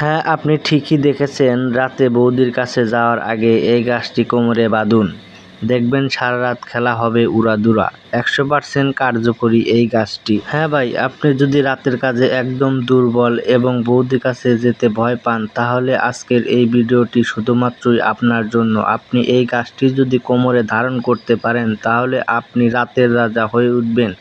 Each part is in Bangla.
হ্যাঁ আপনি ঠিকই দেখেছেন, রাতে বৌদির কাছে যাওয়ার আগে এই গাছটি কোমরে বাঁধুন। দেখবেন সারা রাত খেলা হবে উড়াদুরা একশো পার্সেন্ট কার্যকরী এই গাছটি। হ্যাঁ ভাই, আপনি যদি রাতের কাজে একদম দুর্বল এবং বৌদির কাছে যেতে ভয় পান, তাহলে আজকের এই ভিডিওটি শুধুমাত্রই আপনার জন্য। আপনি এই গাছটি যদি কোমরে ধারণ করতে পারেন, তাহলে আপনি রাতের রাজা হয়ে উঠবেন।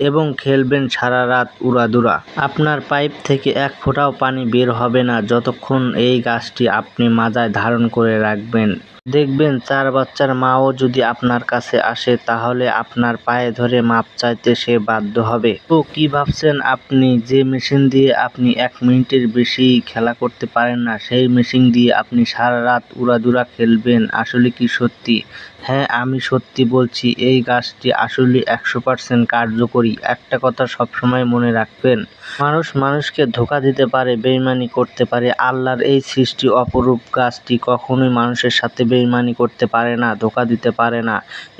এবং খেলবেন সারা রাত উড়াদুরা। আপনার পাইপ থেকে এক ফোঁটাও পানি বের হবে না যতক্ষণ এই গাছটি আপনি মাজায় ধারণ করে রাখবেন। দেখবেন চার বাচ্চার মাও যদি আপনার কাছে আসে, তাহলে আপনার পায়ে ধরে মাপ চাইতে সে বাধ্য হবে। তো কি ভাবছেন আপনি? যে মেশিন দিয়ে আপনি এক মিনিটের বেশি খেলা করতে পারেন না, সেই মেশিন দিয়ে আপনি সারা রাত উড়াদুরা খেলবেন, আসলে কি সত্যি? হ্যাঁ আমি সত্যি বলছি, এই গাছটি আসলে একশো পার্সেন্ট কার্যকরী। একটা কথা সবসময় মনে রাখবেন, মানুষ মানুষকে ধোকা দিতে পারে, বেইমানি করতে পারে। আল্লাহর এই সৃষ্টি অপরূপ গাছটি কখনোই মানুষের সাথে বেইমানি করতে পারে না, ধোকা দিতে পারে না।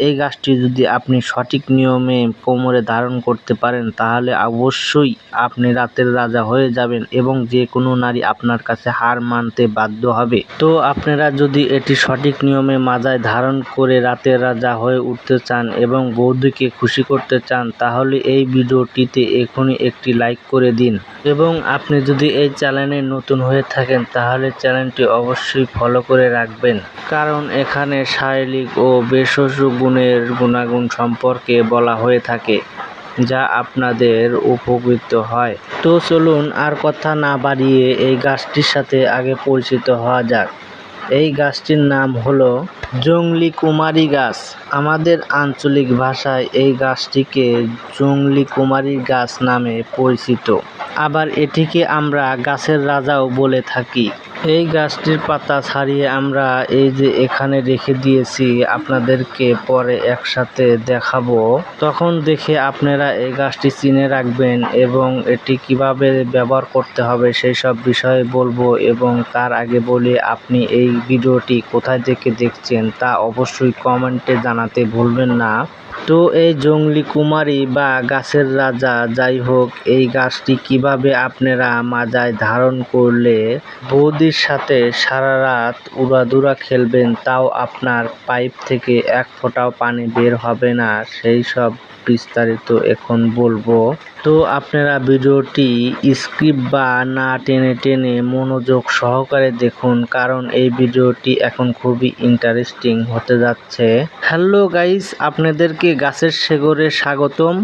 এই গাছটি যদি আপনি সঠিক নিয়মে কোমরে ধারণ করতে পারেন, তাহলে অবশ্যই আপনি রাতের রাজা হয়ে যাবেন এবং যে কোনো নারী আপনার কাছে হার মানতে বাধ্য হবে। তো আপনারা যদি এটি সঠিক নিয়মে মাজায় ধারণ করে রাতের রাজা হয়ে উঠতে চান এবং বৌদিকে খুশি করতে চান, তাহলে এই ভিডিওটিতে এখনই একটি লাইক করে দিন। এবং আপনি যদি এই চ্যানেলে নতুন হয়ে থাকেন, তাহলে চ্যানেলটি অবশ্যই ফলো করে রাখবেন। কারণ এখানে শারীরিক ও ভেষজ গুণের গুণাগুণ সম্পর্কে বলা হয়ে থাকে, যা আপনাদের উপকৃত হয়। তো চলুন আর কথা না বাড়িয়ে এই গাছটির সাথে আগে পরিচিত হওয়া যাক। এই গাছটির নাম হলো জংলি কুমারী গাছ। আমাদের আঞ্চলিক ভাষায় এই গাছটিকে জংলি কুমারী গাছ নামে পরিচিত। আবার এটিকে আমরা গাছের রাজাও বলে থাকি। এই গাছটির পাতা ছাড়িয়ে আমরা এই যে এখানে রেখে দিয়েছি আপনাদেরকে পরে একসাথে দেখাবো। তখন দেখে আপনারা এই গাছটি চিনে রাখবেন এবং এটি কীভাবে ব্যবহার করতে হবে সেই সব বিষয়ে বলব এবং তার আগে বলি, আপনি এই ভিডিওটি কোথায় থেকে দেখছেন তা অবশ্যই কমেন্টে জানাতে ভুলবেন না। তো এই জংলি কুমারী বা গাছের রাজা যাই হোক এই গাছটি কীভাবে আপনারা মাজায় ধারণ করলে বৌদির সাথে সারা রাত উড়াদুরা খেলবেন, তাও আপনার পাইপ থেকে এক ফোঁটাও পানি বের হবে না, সেই সব বিস্তারিত এখন বলব। তো আপনারা ভিডিওটি স্ক্রিপ্ট বা না টেনে টেনে মনোযোগ সহকারে দেখুন, কারণ এই ভিডিওটি এখন খুবই ইন্টারেস্টিং হতে যাচ্ছে। হ্যালো গাইস, আপনাদেরকে গাছের শেকড়ে স্বাগতম।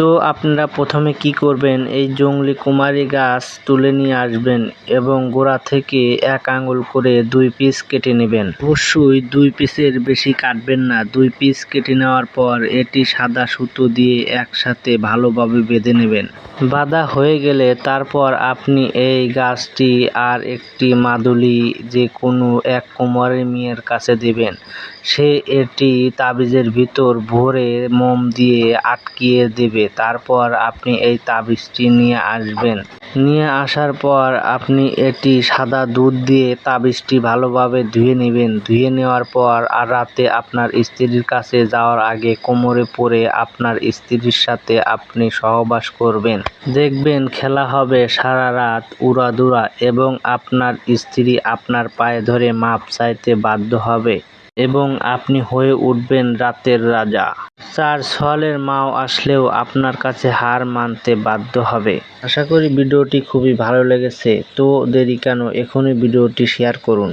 তো আপনারা প্রথমে কি করবেন? এই জংলি কুমারী গাছ তুলে নিয়ে আসবেন এবং গোড়া থেকে এক আঙুল করে দুই পিস কেটে নেবেন। অবশ্যই দুই পিসের বেশি কাটবেন না। দুই পিস কেটে নেওয়ার পর এটি সাদা সুতো দিয়ে একসাথে ভালোভাবে বেঁধে নেবেন। বাঁধা হয়ে গেলে তারপর আপনি এই গাছটি আর একটি মাদুলি যে কোনো এক কুমারী মেয়ের কাছে দেবেন। সে এটি তাবিজের ভিতর ভরে মোম দিয়ে আটকিয়ে দেবে। তারপর আপনি এই তাবিজটি নিয়ে আসবেন। নিয়ে আসার পর আপনি এটি সাদা দুধ দিয়ে তাবিজটি ভালোভাবে ধুয়ে নেবেন। ধুয়ে নেওয়ার পর আর রাতে আপনার স্ত্রীর কাছে যাওয়ার আগে কোমরে পরে আপনার স্ত্রীর সাথে আপনি সহবাস করবেন। দেখবেন খেলা হবে সারা রাত উড়াদুরা এবং আপনার স্ত্রী আপনার পায়ে ধরে মাপ চাইতে বাধ্য হবে। এবং আপনি হয়ে উঠবেন রাতের রাজা। চার সওয়ালের মাও আসলেও আপনার কাছে হার মানতে বাধ্য হবে। আশা করি ভিডিওটি খুবই ভালো লেগেছে, তো দেরি কেন, এখনই ভিডিওটি শেয়ার করুন।